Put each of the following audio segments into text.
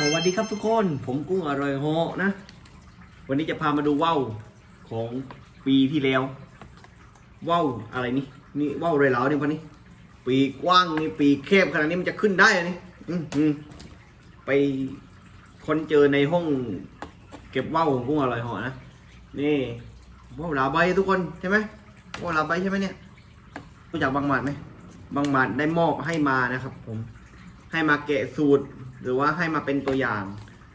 สวัสดีครับทุกคน ผมกุ้งอร่อยโฮนะ วันนี้จะพามาดูว่าวของปีที่แล้วว่าวอะไรนี่นี่ว่าวเรเหลาเนี่ยวันนี้ ปีกว้างนี่ปีแคบขนาดนี้มันจะขึ้นได้เหรอนี่อืมไปคนเจอในห้อง เก็บว่าวของกุ้งอร่อยโฮนะนี่ว่าวหลาใบทุกคนใช่ไหมว่าวหลาใบใช่ไหมเนี่ยรู้จักบางหมัดไหมบางหมัดได้มอบให้มานะครับ ผม ให้มาแกะสูตร หรือว่าให้มาเป็นตัวอย่าง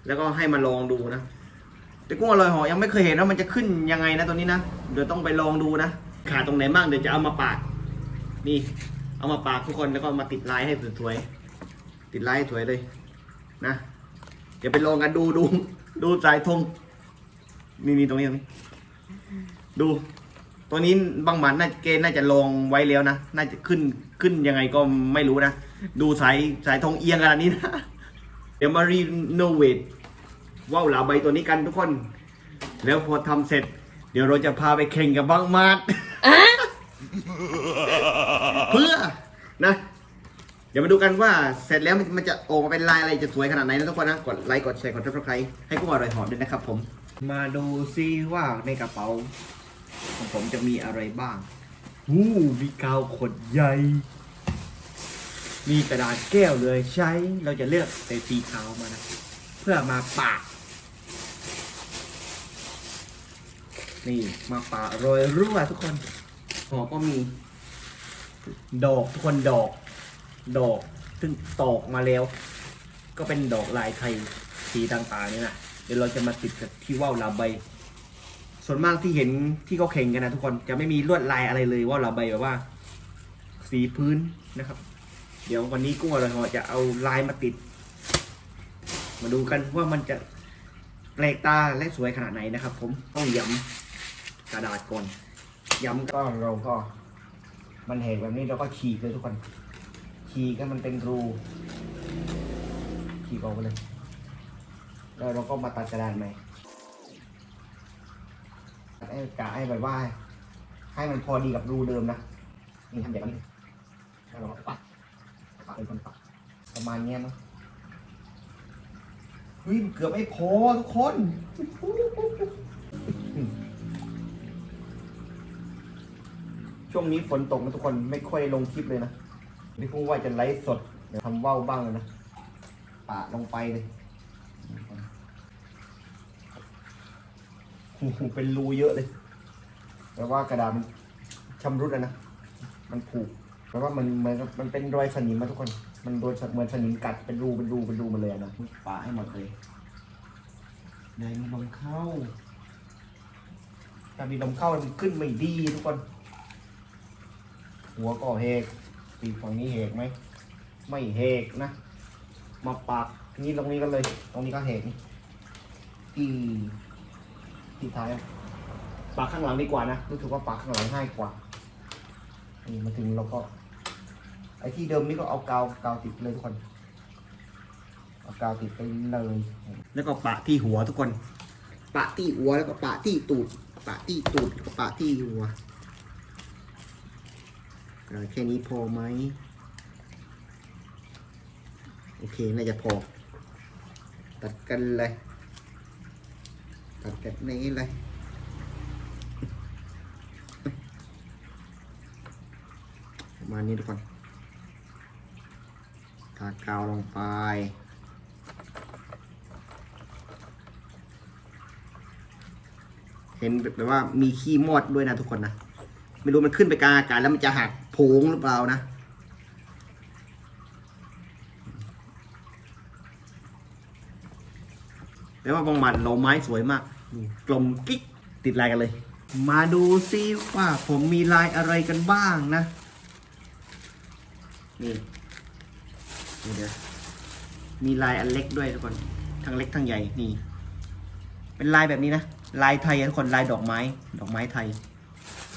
แล้วก็ให้มาลองดูนะ แต่กุ้งอร่อยหอยังไม่เคยเห็นว่ามันจะขึ้นยังไงนะตัวนี้นะ เดี๋ยวต้องไปลองดูนะ ขาดตรงไหนบ้างเดี๋ยวจะเอามาปาด นี่ เอามาปาดทุกคนแล้วก็มาติดลายให้สวยๆ ติดลายให้สวยเลยนะ เดี๋ยวไปลองกันดูดูดูสายธงนี่นี่ตรงนี้ตรงนี้ดูตัวนี้บางหมันน่าเกณฑ์น่าจะลองไว้แล้วนะ น่าจะขึ้นขึ้นยังไงก็ไม่รู้นะ ดูสายสายธงเอียงขนาดนี้นะ เดี๋ยวมารีโนเวทว่าวหลาใบตัวนี้กันทุกคน แล้วพอทำเสร็จ เดี๋ยวเราจะพาไปแข่งกับบางมาดเพื่อนะ เดี๋ยวมาดูกันว่าเสร็จแล้วมันมันจะออกมาเป็นลายอะไรจะสวยขนาดไหนนะทุกคนนะ กดไลค์กดแชร์กดซับสไครต์ให้กุ้งอร่อยหอมด้วยนะครับผม มาดูซิว่าในกระเป๋าของผมจะมีอะไรบ้าง อู้มีกาวขดใหญ่ มีกระดาษแก้วเลยใช้เราจะเลือกใส่สีขาวมานะ เพื่อมาปะนี่มาปะโรยรั่วทุกคนหอก็มี ดอกทุกคนดอก ดอกซึ่งตอกมาแล้ว ก็เป็นดอกลายไทยสีต่างๆนี่นะเดี๋ยวเราจะมาติดกับที่ว่าวลาใบ ส่วนมากที่เห็นที่เขาแข่งกันนะทุกคนจะไม่มีลวดลายอะไรเลยว่าวลาใบแบบว่า สีพื้นนะครับ เดี๋ยววันนี้กุ้งอร่อยหอจะเอาลายมาติด มาดูกันว่ามันจะแปลกตาและสวยขนาดไหนนะครับ ผมต้องย้ำกระดาษก่อนย้ำก็เราก็มันแหกแบบนี้เราก็ฉีกเลยทุกคนฉีกให้มันเป็นรูฉีกออกไปเลยแล้วเราก็มาตัดกระดาษใหม่ให้กะให้แบบว่า ให้มันพอดีกับรูเดิมนะนี่ทำแบบนี้แล้วเราก็ปัดปัดเป็นคนปัด ประมาณเนี้ยเนาะเฮ้ยเกือบไม่พอทุกคนช่วงนี้ฝนตกนะทุกคนไม่ค่อยลงคลิปเลยนะนี่พูดว่าจะไลฟ์สดเดี๋ยวทำว่าวบ้างเลยนะปะลงไปเลยโอ้เป็นรูเยอะเลยแปลว่ากระดาษมันชำรุดแล้วนะ มันผูกแปลว่ามันเหมือนมันเป็นรอยสนิมมาทุกคน มันโดนเหมือนสนิมกัดเป็นรูเป็นรูเป็นรูมาเลยนะปะให้หมดเลยไหนมีลมเข้าถ้ามีลมเข้ามันขึ้นไม่ดีทุกคน หัวก็เฮกปีกฝั่งนี้เฮกไหม ไม่เฮกนะ มาปากนี้ตรงนี้ก็เลย ตรงนี้ก็เฮกนี่อีที่ท้ายปากข้างหลังดีกว่านะ รู้สึกว่าปากข้างหลังง่ายกว่า นี่มาถึงเราก็ ไอ้ที่เดิมนี่ก็เอากาวกาวติดเลยทุกคนเอากาวติดไปเลยแล้วก็ปะที่หัวทุกคน ปะที่หัวแล้วก็ปะที่ตูด ปะที่ตูดแล้วก็ปะที่หัวอ่าแค่นี้พอไหมโอเคน่าจะพอ ตัดกันเลย ตัดแบบนี้เลยประมาณนี้ทุกคน ทากาวลงไป เห็นแบบว่ามีขี้มอดด้วยนะทุกคนนะ ไม่รู้มันขึ้นไปกลางอากาศแล้วมันจะหักโผงหรือเปล่านะแต่ว่าบางหมันเราไม้สวยมาก กลมกิ๊กติดลายกันเลย มาดูซิว่าผมมีลายอะไรกันบ้างนะ นี่ เดี๋ยวมีลายอันเล็กด้วยทุกคนทั้งเล็กทั้งใหญ่นี่ เป็นลายแบบนี้นะลายไทยทุกคนลายดอกไม้ ดอกไม้ไทย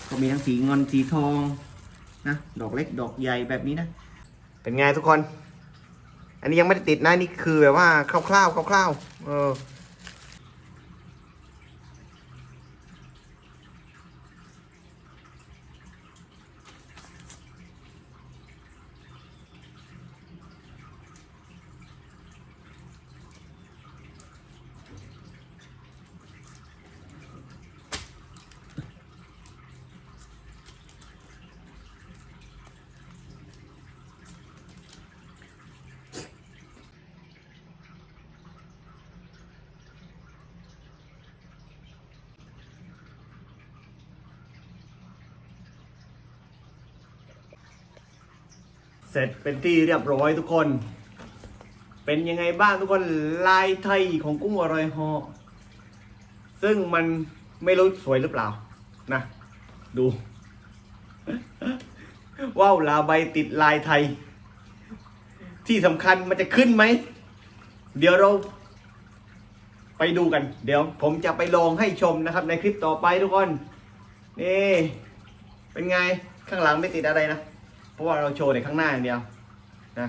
ก็มีทั้งสีเงินสีทองนะดอกเล็กดอกใหญ่แบบนี้นะ เป็นไงทุกคน อันนี้ยังไม่ได้ติดนะนี่คือแบบว่าคร่าวๆคร่าวๆเออ สร็จเป็นที่เรียบร้อยทุกคน เป็นยังไงบ้างทุกคนลายไทยของกุ้งอร่อยเหอซึ่งมันไม่รู้สวยหรือเปล่านะดู ว้าวลาใบติดลายไทย ที่สำคัญมันจะขึ้นไหม เดี๋ยวเราไปดูกัน เดี๋ยวผมจะไปลองให้ชมนะครับ ในคลิปต่อไปทุกคน นี่ เป็นไงข้างหลังไม่ติดอะไรนะ เพราะว่าเราโชว์ในข้างหน้าอย่างเดียวนะ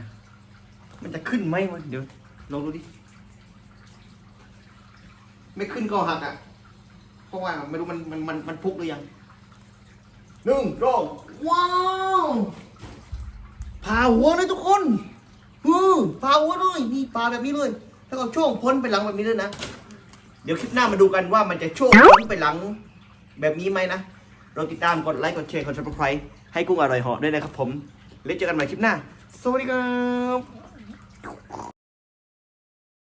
มันจะขึ้นไหมวะเดี๋ยวลองดูดิ ไม่ขึ้นก็หักอะ เพราะว่าไม่รู้มันมันมันมันพุกหรือยังหนึ่งสองว้าวผ่าหัวเลยทุกคนอือผ่าหัวเลยนี่ผ่าแบบนี้เลยแล้วก็ช่วงพ้นไปหลังแบบนี้ด้วยนะเดี๋ยวคลิปหน้ามาดูกันว่ามันจะช่วงพ้นไปหลังแบบนี้ไหมนะ เราติดตามกดไลค์กดแชร์กดซับสไครต์ ให้กุ้งอร่อยหอมด้วยนะครับผม แล้วเจอกันใหม่คลิปหน้า สวัสดีครับ